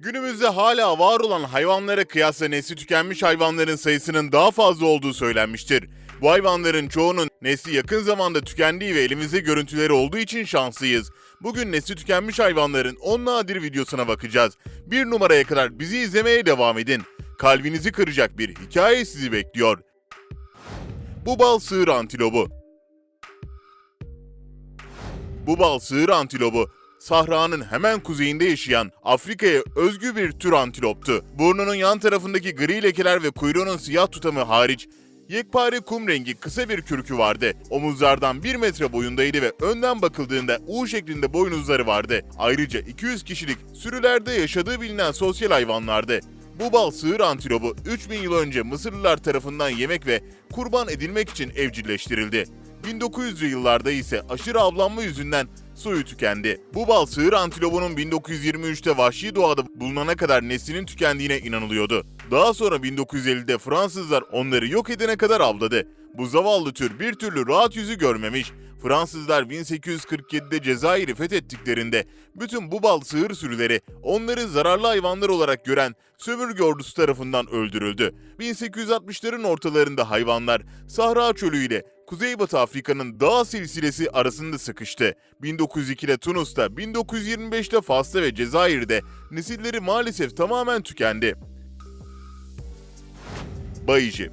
Günümüzde hala var olan hayvanlara kıyasla nesli tükenmiş hayvanların sayısının daha fazla olduğu söylenmiştir. Bu hayvanların çoğunun nesli yakın zamanda tükendiği ve elimizde görüntüleri olduğu için şanslıyız. Bugün nesli tükenmiş hayvanların 10 nadir videosuna bakacağız. Bir numaraya kadar bizi izlemeye devam edin. Kalbinizi kıracak bir hikaye sizi bekliyor. Bu bal sığır antilobu. Bu bal sığır antilobu Sahranın hemen kuzeyinde yaşayan Afrika'ya özgü bir tür antiloptu. Burnunun yan tarafındaki gri lekeler ve kuyruğunun siyah tutamı hariç yekpare kum rengi kısa bir kürkü vardı. Omuzlardan 1 metre boyundaydı ve önden bakıldığında U şeklinde boynuzları vardı. Ayrıca 200 kişilik sürülerde yaşadığı bilinen sosyal hayvanlardı. Bu bal sığır antilobu 3000 yıl önce Mısırlılar tarafından yemek ve kurban edilmek için evcilleştirildi. 1900'lü yıllarda ise aşırı avlanma yüzünden suyu tükendi. Bu bal sığır antilobunun 1923'te vahşi doğada bulunana kadar neslinin tükendiğine inanılıyordu. Daha sonra 1950'de Fransızlar onları yok edene kadar avladı. Bu zavallı tür bir türlü rahat yüzü görmemiş. Fransızlar 1847'de Cezayir'i fethettiklerinde bütün bu bal sığır sürüleri onları zararlı hayvanlar olarak gören sömürge ordusu tarafından öldürüldü. 1860'ların ortalarında hayvanlar Sahra Çölü ile Kuzeybatı Afrika'nın dağ silsilesi arasında sıkıştı. 1902'de Tunus'ta, 1925'te Fas'ta ve Cezayir'de nesilleri maalesef tamamen tükendi. Bayıcı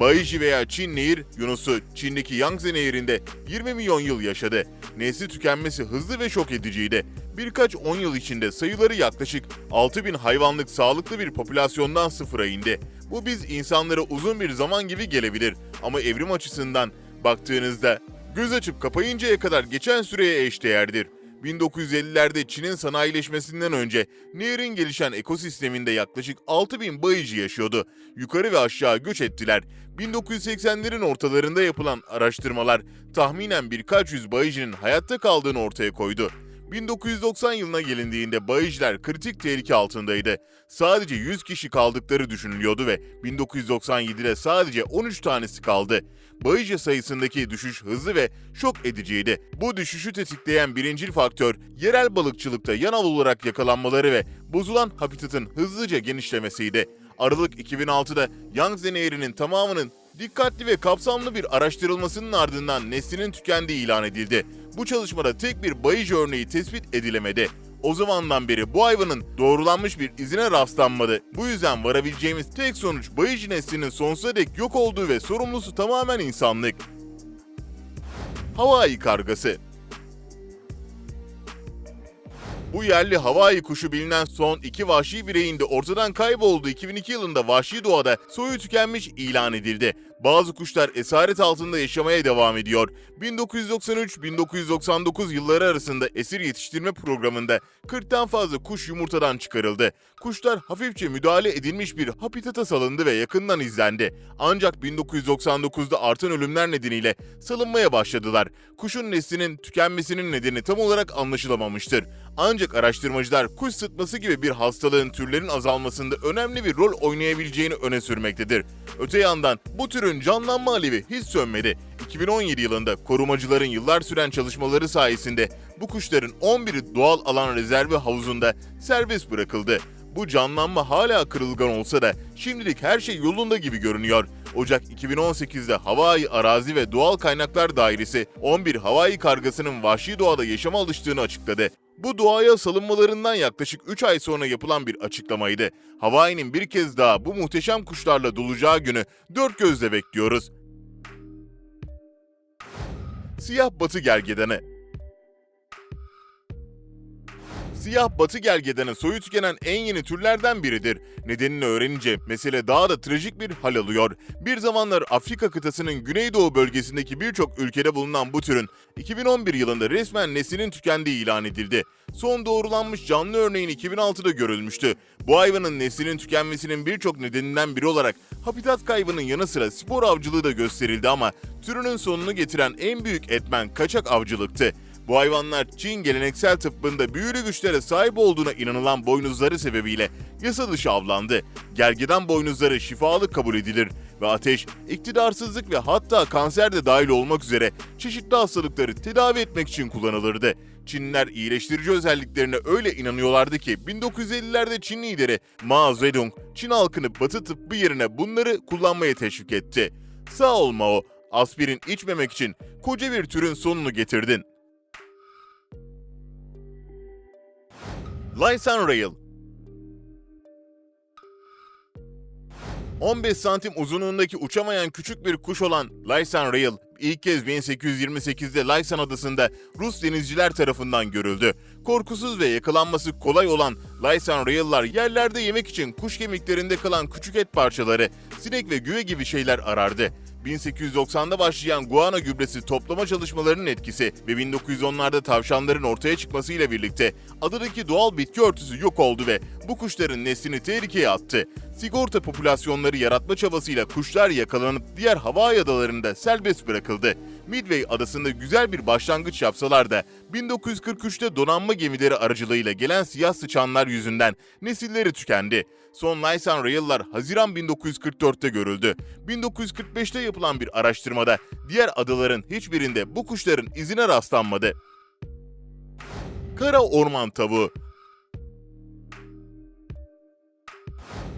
Bayıcı veya Çin Nehir Yunus'u Çin'deki Yangtze Nehri'nde 20 milyon yıl yaşadı. Nesli tükenmesi hızlı ve şok ediciydi. Birkaç 10 yıl içinde sayıları yaklaşık 6000 hayvanlık sağlıklı bir popülasyondan sıfıra indi. Bu biz insanlara uzun bir zaman gibi gelebilir ama evrim açısından baktığınızda göz açıp kapayıncaya kadar geçen süreye eşdeğerdir. 1950'lerde Çin'in sanayileşmesinden önce nehrin gelişen ekosisteminde yaklaşık 6000 bayıcı yaşıyordu. Yukarı ve aşağı göç ettiler. 1980'lerin ortalarında yapılan araştırmalar tahminen birkaç yüz bayıcının hayatta kaldığını ortaya koydu. 1990 yılına gelindiğinde bayıcılar kritik tehlike altındaydı. Sadece 100 kişi kaldıkları düşünülüyordu ve 1997'de sadece 13 tanesi kaldı. Bayıcı sayısındaki düşüş hızlı ve şok ediciydi. Bu düşüşü tetikleyen birincil faktör yerel balıkçılıkta yanal olarak yakalanmaları ve bozulan habitatın hızlıca genişlemesiydi. Aralık 2006'da Yangtze Nehri'nin tamamının dikkatli ve kapsamlı bir araştırılmasının ardından neslinin tükendiği ilan edildi. Bu çalışmada tek bir bayıcı örneği tespit edilemedi. O zamandan beri bu hayvanın doğrulanmış bir izine rastlanmadı. Bu yüzden varabileceğimiz tek sonuç bayıcı neslinin sonsuza dek yok olduğu ve sorumlusu tamamen insanlık. Hawaii kargası bu yerli Hawaii kuşu bilinen son iki vahşi bireyin de ortadan kaybolduğu 2002 yılında vahşi doğada soyu tükenmiş ilan edildi. Bazı kuşlar esaret altında yaşamaya devam ediyor. 1993-1999 yılları arasında esir yetiştirme programında 40'tan fazla kuş yumurtadan çıkarıldı. Kuşlar hafifçe müdahale edilmiş bir habitata salındı ve yakından izlendi. Ancak 1999'da artan ölümler nedeniyle salınmaya başladılar. Kuşun neslinin tükenmesinin nedeni tam olarak anlaşılamamıştır. Ancak araştırmacılar kuş sıtması gibi bir hastalığın türlerin azalmasında önemli bir rol oynayabileceğini öne sürmektedir. Öte yandan bu türün canlanma alevi hiç sönmedi. 2017 yılında korumacıların yıllar süren çalışmaları sayesinde bu kuşların 11'i doğal alan rezervi havuzunda serbest bırakıldı. Bu canlanma hala kırılgan olsa da şimdilik her şey yolunda gibi görünüyor. Ocak 2018'de Hawaii Arazi ve Doğal Kaynaklar Dairesi 11 Hawaii kargasının vahşi doğada yaşama alıştığını açıkladı. Bu doğaya salınmalarından yaklaşık 3 ay sonra yapılan bir açıklamaydı. Hawaii'nin bir kez daha bu muhteşem kuşlarla dolacağı günü dört gözle bekliyoruz. Siyah batı gergedanı Siyah batı gergedanı soyu tükenen en yeni türlerden biridir. Nedenini öğrenince mesele daha da trajik bir hal alıyor. Bir zamanlar Afrika kıtasının güneydoğu bölgesindeki birçok ülkede bulunan bu türün 2011 yılında resmen neslinin tükendiği ilan edildi. Son doğrulanmış canlı örneğin 2006'da görülmüştü. Bu hayvanın neslinin tükenmesinin birçok nedeninden biri olarak habitat kaybının yanı sıra spor avcılığı da gösterildi ama türünün sonunu getiren en büyük etmen kaçak avcılıktı. Bu hayvanlar Çin geleneksel tıbbında büyülü güçlere sahip olduğuna inanılan boynuzları sebebiyle yasa dışı avlandı. Gergedan boynuzları şifalı kabul edilir ve ateş, iktidarsızlık ve hatta kanser de dahil olmak üzere çeşitli hastalıkları tedavi etmek için kullanılırdı. Çinliler iyileştirici özelliklerine öyle inanıyorlardı ki 1950'lerde Çin lideri Mao Zedong Çin halkını batı tıbbı yerine bunları kullanmaya teşvik etti. Sağ ol Mao, aspirin içmemek için koca bir türün sonunu getirdin. Lysan Rail 15 santim uzunluğundaki uçamayan küçük bir kuş olan Lysan Rail ilk kez 1828'de Lysan adasında Rus denizciler tarafından görüldü. Korkusuz ve yakalanması kolay olan Lysan Rail'lar yerlerde yemek için kuş kemiklerinde kalan küçük et parçaları, sinek ve güve gibi şeyler arardı. 1890'da başlayan guana gübresi toplama çalışmalarının etkisi ve 1910'larda tavşanların ortaya çıkmasıyla birlikte adadaki doğal bitki örtüsü yok oldu ve bu kuşların neslini tehlikeye attı. Sigorta popülasyonları yaratma çabasıyla kuşlar yakalanıp diğer Hawaii adalarında serbest bırakıldı. Midway adasında güzel bir başlangıç yapsalar da 1943'te donanma gemileri aracılığıyla gelen siyah sıçanlar yüzünden nesilleri tükendi. Son Lysan Rail'lar Haziran 1944'te görüldü. 1945'te yapılan bir araştırmada diğer adaların hiçbirinde bu kuşların izine rastlanmadı. Kara orman tavuğu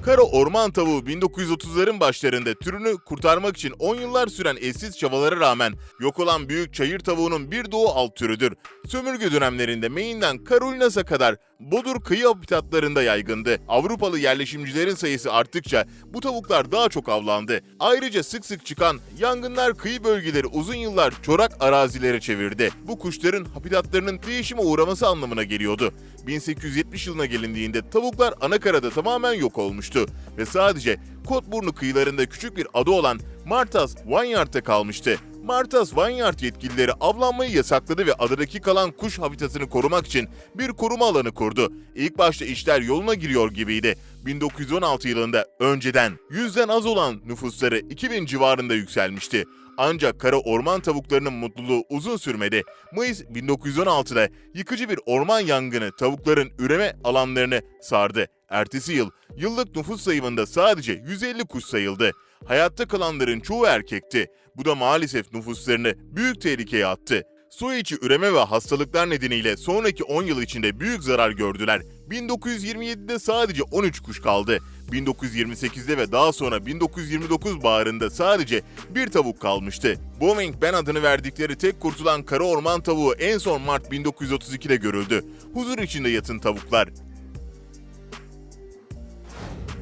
Kara orman tavuğu 1930'ların başlarında türünü kurtarmak için 10 yıllar süren eşsiz çabalara rağmen yok olan büyük çayır tavuğunun bir doğu alt türüdür. Sömürge dönemlerinde Maine'den Carolinas'a kadar Bodur kıyı habitatlarında yaygındı. Avrupalı yerleşimcilerin sayısı arttıkça bu tavuklar daha çok avlandı. Ayrıca sık sık çıkan yangınlar kıyı bölgeleri uzun yıllar çorak arazilere çevirdi. Bu kuşların habitatlarının değişime uğraması anlamına geliyordu. 1870 yılına gelindiğinde tavuklar anakarada tamamen yok olmuştu ve sadece Kotburnu kıyılarında küçük bir ada olan Martas Vineyard'da kalmıştı. Martas Vineyard yetkilileri avlanmayı yasakladı ve adadaki kalan kuş habitatını korumak için bir koruma alanı kurdu. İlk başta işler yoluna giriyor gibiydi. 1916 yılında önceden yüzden az olan nüfusları 2000 civarında yükselmişti. Ancak kara orman tavuklarının mutluluğu uzun sürmedi. Mayıs 1916'da yıkıcı bir orman yangını tavukların üreme alanlarını sardı. Ertesi yıl yıllık nüfus sayımında sadece 150 kuş sayıldı. Hayatta kalanların çoğu erkekti. Bu da maalesef nüfuslarını büyük tehlikeye attı. Su içi üreme ve hastalıklar nedeniyle sonraki 10 yıl içinde büyük zarar gördüler. 1927'de sadece 13 kuş kaldı. 1928'de ve daha sonra 1929 baharında sadece bir tavuk kalmıştı. Boeing Ben adını verdikleri tek kurtulan kara orman tavuğu en son Mart 1932'de görüldü. Huzur içinde yatın tavuklar.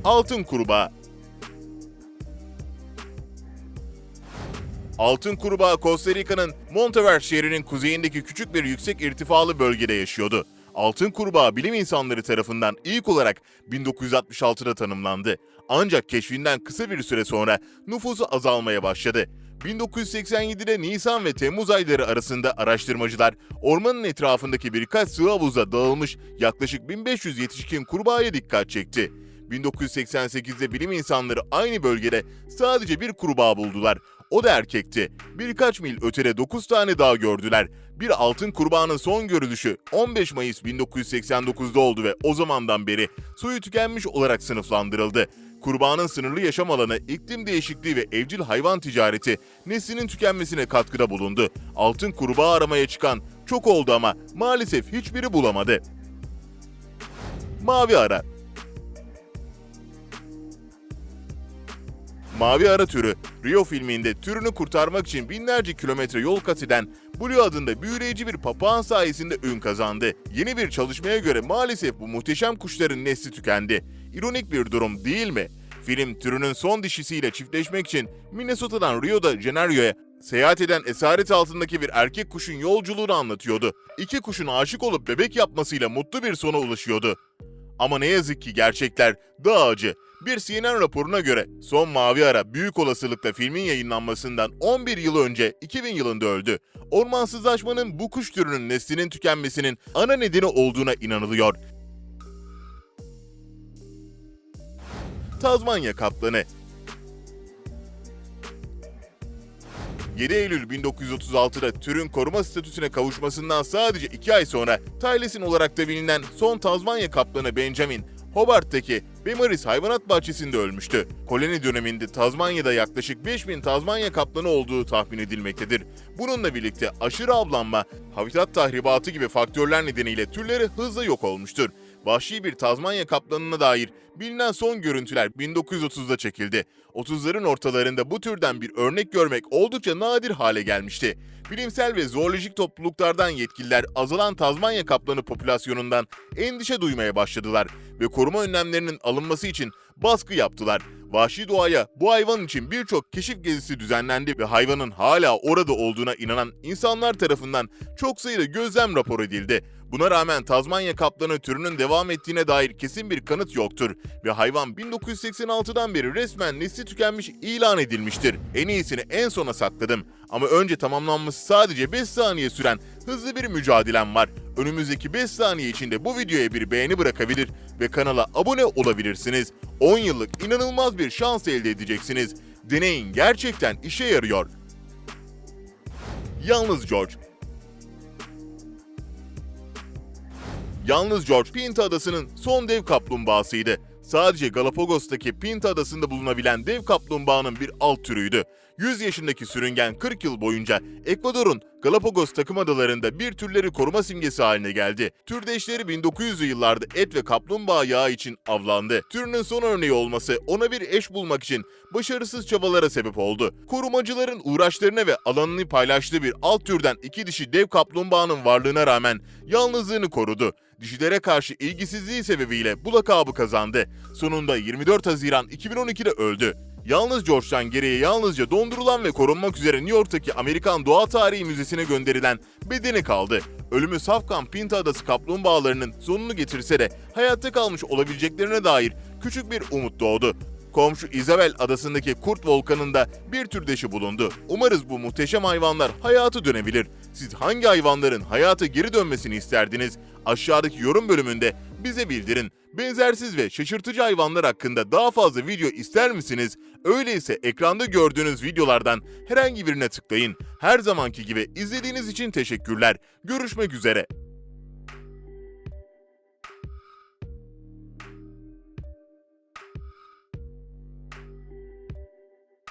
Altın kurbağa Altın kurbağa Costa Rica'nın Monteverde şehrinin kuzeyindeki küçük bir yüksek irtifalı bölgede yaşıyordu. Altın kurbağa bilim insanları tarafından ilk olarak 1966'da tanımlandı. Ancak keşfinden kısa bir süre sonra nüfusu azalmaya başladı. 1987'de Nisan ve Temmuz ayları arasında araştırmacılar ormanın etrafındaki birkaç sığ havuza dağılmış yaklaşık 1500 yetişkin kurbağaya dikkat çekti. 1988'de bilim insanları aynı bölgede sadece bir kurbağa buldular. O da erkekti. Birkaç mil ötede 9 tane daha gördüler. Bir altın kurbağanın son görülüşü 15 Mayıs 1989'da oldu ve o zamandan beri soyu tükenmiş olarak sınıflandırıldı. Kurbağanın sınırlı yaşam alanı, iklim değişikliği ve evcil hayvan ticareti neslinin tükenmesine katkıda bulundu. Altın kurbağa aramaya çıkan çok oldu ama maalesef hiçbiri bulamadı. Mavi ara Mavi ara türü, Rio filminde türünü kurtarmak için binlerce kilometre yol kat eden Blue adında büyüleyici bir papağan sayesinde ün kazandı. Yeni bir çalışmaya göre maalesef bu muhteşem kuşların nesli tükendi. İronik bir durum değil mi? Film türünün son dişisiyle çiftleşmek için Minnesota'dan Rio de Janeiro'ya seyahat eden esaret altındaki bir erkek kuşun yolculuğunu anlatıyordu. İki kuşun aşık olup bebek yapmasıyla mutlu bir sona ulaşıyordu. Ama ne yazık ki gerçekler daha acı. Bir CNN raporuna göre son mavi ara büyük olasılıkla filmin yayınlanmasından 11 yıl önce 2000 yılında öldü. Ormansızlaşmanın bu kuş türünün neslinin tükenmesinin ana nedeni olduğuna inanılıyor. Tazmanya kaplanı 7 Eylül 1936'da türün koruma statüsüne kavuşmasından sadece 2 ay sonra Tylesin olarak da bilinen son Tazmanya kaplanı Benjamin Hobart'taki Bemaris Hayvanat Bahçesi'nde ölmüştü. Koloni döneminde Tazmanya'da yaklaşık 5000 Tazmanya kaplanı olduğu tahmin edilmektedir. Bununla birlikte aşırı avlanma, habitat tahribatı gibi faktörler nedeniyle türleri hızla yok olmuştur. Vahşi bir Tazmanya kaplanına dair bilinen son görüntüler 1930'da çekildi. 30'ların ortalarında bu türden bir örnek görmek oldukça nadir hale gelmişti. Bilimsel ve zoolojik topluluklardan yetkililer azalan Tazmanya kaplanı popülasyonundan endişe duymaya başladılar ve koruma önlemlerinin alınması için baskı yaptılar. Vahşi doğaya bu hayvan için birçok keşif gezisi düzenlendi ve hayvanın hala orada olduğuna inanan insanlar tarafından çok sayıda gözlem rapor edildi. Buna rağmen Tazmanya kaplanı türünün devam ettiğine dair kesin bir kanıt yoktur ve hayvan 1986'dan beri resmen nesli tükenmiş ilan edilmiştir. En iyisini en sona sakladım ama önce tamamlanması sadece 5 saniye süren hızlı bir mücadelem var. Önümüzdeki 5 saniye içinde bu videoya bir beğeni bırakabilir ve kanala abone olabilirsiniz. 10 yıllık inanılmaz bir şans elde edeceksiniz. Deneyin gerçekten işe yarıyor. Yalnız George Yalnız George Pinta Adası'nın son dev kaplumbağasıydı. Sadece Galapagos'taki Pinta Adası'nda bulunabilen dev kaplumbağanın bir alt türüydü. 100 yaşındaki sürüngen 40 yıl boyunca Ekvador'un Galapagos takım adalarında bir türleri koruma simgesi haline geldi. Türdeşleri 1900'lü yıllarda et ve kaplumbağa yağı için avlandı. Türünün son örneği olması ona bir eş bulmak için başarısız çabalara sebep oldu. Korumacıların uğraşlarına ve alanını paylaştığı bir alt türden iki dişi dev kaplumbağanın varlığına rağmen yalnızlığını korudu. Dişilere karşı ilgisizliği sebebiyle bu lakabı kazandı. Sonunda 24 Haziran 2012'de öldü. Yalnız George'dan geriye yalnızca dondurulan ve korunmak üzere New York'taki Amerikan Doğa Tarihi Müzesi'ne gönderilen bedeni kaldı. Ölümü Safkan Pinta Adası kaplumbağalarının sonunu getirse de hayatta kalmış olabileceklerine dair küçük bir umut doğdu. Komşu Isabel adasındaki kurt volkanında bir türdeşi bulundu. Umarız bu muhteşem hayvanlar hayatı dönebilir. Siz hangi hayvanların hayata geri dönmesini isterdiniz? Aşağıdaki yorum bölümünde bize bildirin. Benzersiz ve şaşırtıcı hayvanlar hakkında daha fazla video ister misiniz? Öyleyse ekranda gördüğünüz videolardan herhangi birine tıklayın. Her zamanki gibi izlediğiniz için teşekkürler. Görüşmek üzere.